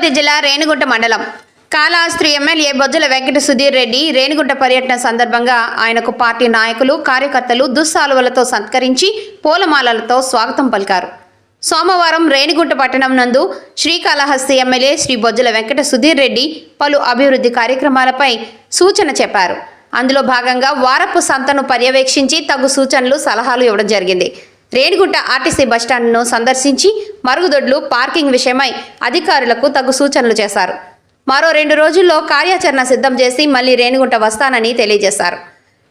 తిరుపతి జిల్లా రేణిగుంట మండలం. కాళహస్త్రి ఎమ్మెల్యే బొజ్జల వెంకట సుధీర్ రెడ్డి రేణిగుంట పర్యటన సందర్భంగా ఆయనకు పార్టీ నాయకులు కార్యకర్తలు దుస్సాలువలతో సత్కరించి పూలమాలలతో స్వాగతం పలికారు. సోమవారం రేణిగుంట పట్టణం నందు శ్రీకాళహస్తి ఎమ్మెల్యే శ్రీ బొజ్జల వెంకట సుధీర్ రెడ్డి పలు అభివృద్ధి కార్యక్రమాలపై సూచన చెప్పారు. అందులో భాగంగా వారపు సంతను పర్యవేక్షించి తగు సూచనలు సలహాలు ఇవ్వడం జరిగింది. రేణిగుంట ఆర్టీసీ బస్టాండ్ను సందర్శించి మరుగుదొడ్లు పార్కింగ్ విషయమై అధికారులకు తగు సూచనలు చేశారు. మరో రెండు రోజుల్లో కార్యాచరణ సిద్ధం చేసి మళ్ళీ రేణిగుంట వస్తానని తెలియజేశారు.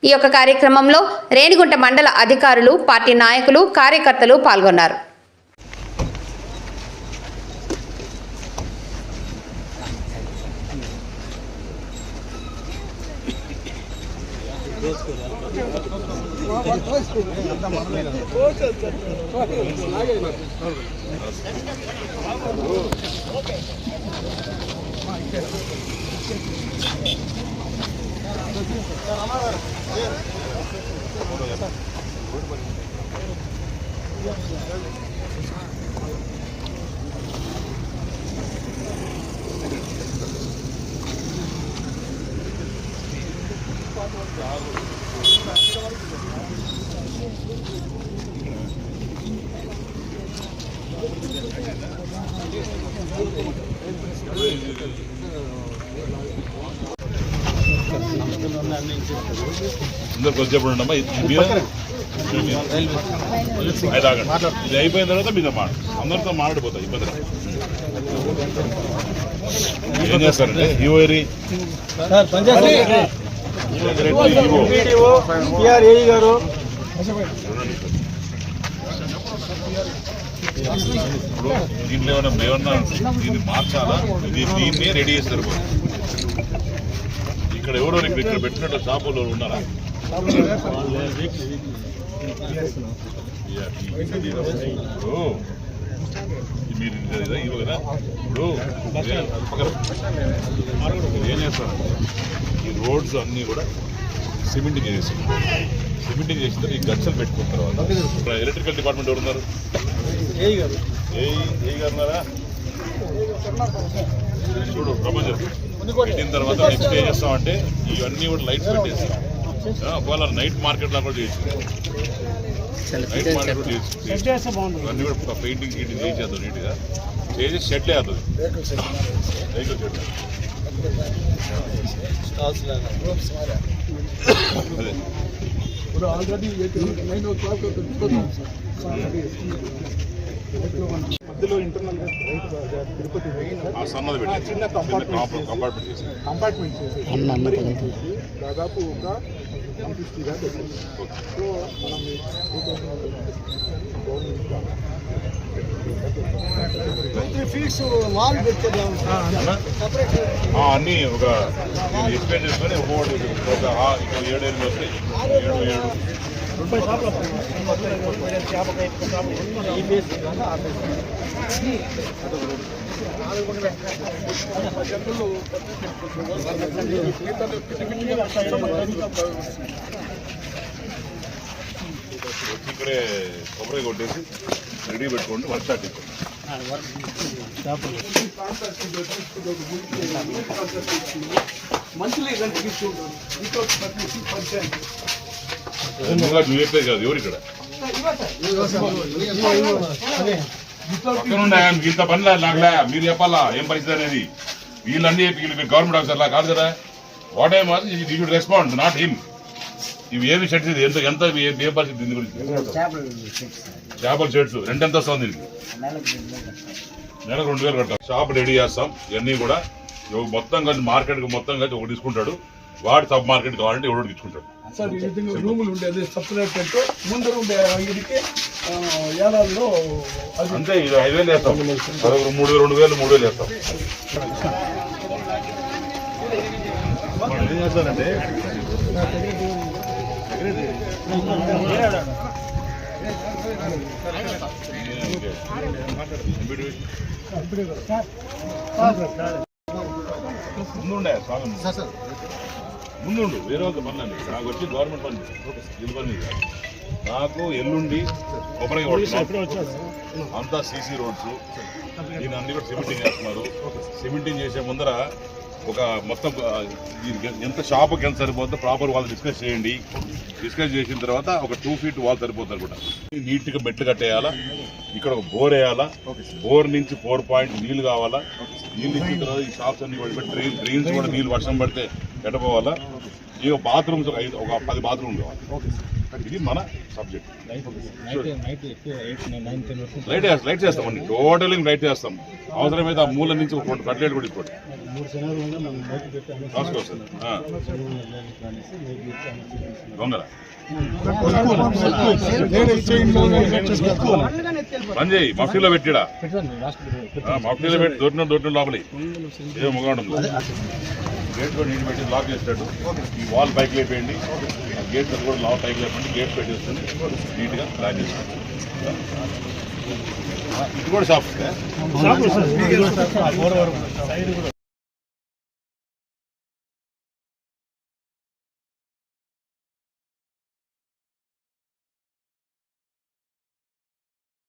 ఈ యొక్క కార్యక్రమంలో రేణిగుంట మండల అధికారులు పార్టీ నాయకులు కార్యకర్తలు పాల్గొన్నారు. అందరికి వచ్చేప్పుడు ఉండమ్మా ఇది మీద. అది ఆగండి. ఇది అయిపోయిన తర్వాత మీద మాట అందరితో మాట్లాడిపోతాయి ఇబ్బంది. ఏం చేస్తారంటే ఈవో ఏరి సార్ పంచాయతీ గారు ఇప్పుడు దీంట్లో ఏమైనా ఏమన్నా దీన్ని మార్చాలా? ఇది దీన్ని రెడీ చేస్తారు ఇక్కడ ఎవరో ఇక్కడ ఇక్కడ పెట్టినట్టు షాపులో ఉన్నారా? ఇప్పుడు మీరు ఇవ్వ కదా ఇప్పుడు ఏం చేస్తారు ఈ రోడ్స్ అన్నీ కూడా సిమెంటింగ్ చేసి సిమెంటింగ్ చేసిన తర్వాత ఈ గచ్చలు పెట్టుకున్న తర్వాత ఇప్పుడు ఎలక్ట్రికల్ డిపార్ట్మెంట్ ఎవరు ఉన్నారు ఏ ఏ గారు ఉన్నారా చూడు ప్రపోజల్ పెట్టిన తర్వాత నెక్స్ట్ ఏం చేస్తామంటే ఇవన్నీ కూడా లైట్స్ పెట్టేసి ఒకవేళ నైట్ మార్కెట్లా కూడా చేయొచ్చు నైట్ మార్కెట్ కూడా చేయొచ్చు ఇవన్నీ కూడా పెయింటింగ్ గీటింగ్ చేసేద్దాం నీట్గా. చేసి షెడ్ వేస్తుంది వెహికల్ షెడ్ అదే. ఆల్రెడీ నైన్ ఓ క్లాక్ మధ్యలో ఇంటర్నల్గా తిరుపతి పోయింది సార్. ఆ సన్నది పెట్టి చిన్న కంపార్ట్మెంట్ చేసేసి దాదాపు ఒక వన్ ఫిఫ్టీ దాకా వచ్చింది. సో మనం అన్నీ. ఒక ఎక్స్ప్లెయిన్ చేసుకొని ఒక్కొక్కటి ఒక ఏడు ఏళ్ళు వస్తాయి ఏడు ఏడు. ఈ బేస్ ఆ బేస్ ఇక్కడే కొబ్బరి కొట్టేసి రెడీ పెట్టుకోండి వర్క్ స్టార్ట్ చేసుకోండి మంత్లీ రెంట్ తీసుకుంటాం వితౌట్ పంచాయతీ నువ్వు చెప్పేది కాదు ఎవరు ఇక్కడ? ఆయన ఇంత పనిలా లేదు నాకులే మీరు చెప్పాలా ఏం పరిస్థితి అనేది? వీళ్ళన్నీ చెప్పి వీళ్ళు గవర్నమెంట్ ఆఫీసర్లా కాదు కదా? What I must you should respond not him ఇవి ఏమి షెడ్స్ ఇది? ఎంత ఎంత ఏ- పరిస్థితి దీని గురించి? చేపల షర్ట్స్ రెండు ఎంత వస్తుంది దీనికి? నెలకు రెండు వేలు కట్టాలి. షాప్ రెడీ చేస్తాం ఇవన్నీ కూడా. మొత్తం కలిసి మార్కెట్ మొత్తం కలిసి ఒకటి తీసుకుంటాడు. వాడు సబ్ మార్కెట్ కావాలంటే ఎవడు తీసుకుంటాడు. సార్ ఈ విధంగా రూములు ఉండేది సపరేట్ అంటే ముందర ఉండే అంగడికి ఆ, ఏడాదిలో అంతే ఇది ఐదు వేలు వేస్తాం మూడు వేలు రెండు వేలు మూడు వేలు వేస్తాం ఏం ముందు ఉండే స్వాగతం ముందు ఉండు వేరే వాళ్ళ పనులు నాకు వచ్చి గవర్నమెంట్ పని వీళ్ళ పని. నాకు ఎల్లుండి కొబ్బరి అంతా సీసీ రోడ్స్. దీని అన్ని కూడా సిమెంటింగ్ చేస్తున్నారు. సిమెంటింగ్ చేసే ముందర ఒక మొత్తం ఎంత షాప్కి ఎంత సరిపోతుందో ప్రాపర్ వాళ్ళు డిస్కస్ చేయండి. డిస్కస్ చేసిన తర్వాత ఒక టూ ఫీట్ వాల్ సరిపోతుంది అనమాట నీట్గా మెట్లు కట్టేయాలా? ఇక్కడ ఒక బోర్ వేయాలా? బోర్ నుంచి ఫోర్ పాయింట్ నీళ్ళు కావాలా? నీళ్ళు ఇచ్చిన తర్వాత ఈ షాప్స్ అన్ని కూడా డ్రైన్ డ్రైన్స్ కూడా నీళ్ళు వర్షం పడితే ఎట్టపోవాలా ఇక బాత్రూమ్స్ ఒక ఐదు ఒక పది బాత్రూమ్ కావాలి. ఇది మన సబ్జెక్ట్. లైట్ లైట్ చేస్తామండి టోటల్ లైట్ చేస్తాం అవసరమైతే ఆ మూల నుంచి ఒక రెండు కట్లెట్ కూడా ఇచ్చుకోండి. దొంగల? పని చేయి మఫ్టీలో పెట్టిడా? మఫ్టీలో పెట్టి దొరికిన దొరికిన లోపలి ఏ ముఖం గేట్ కూడా నీటి పెట్టి లాక్ చేస్తాడు. ఈ వాల్ పైకి లేపేయండి. ఆ గేట్ కూడా లాక్ పైకి లేపండి. గేట్ పెట్టేస్తుంది. నీట్గా ప్లాన్ చేస్తాడు ఇది కూడా షాప్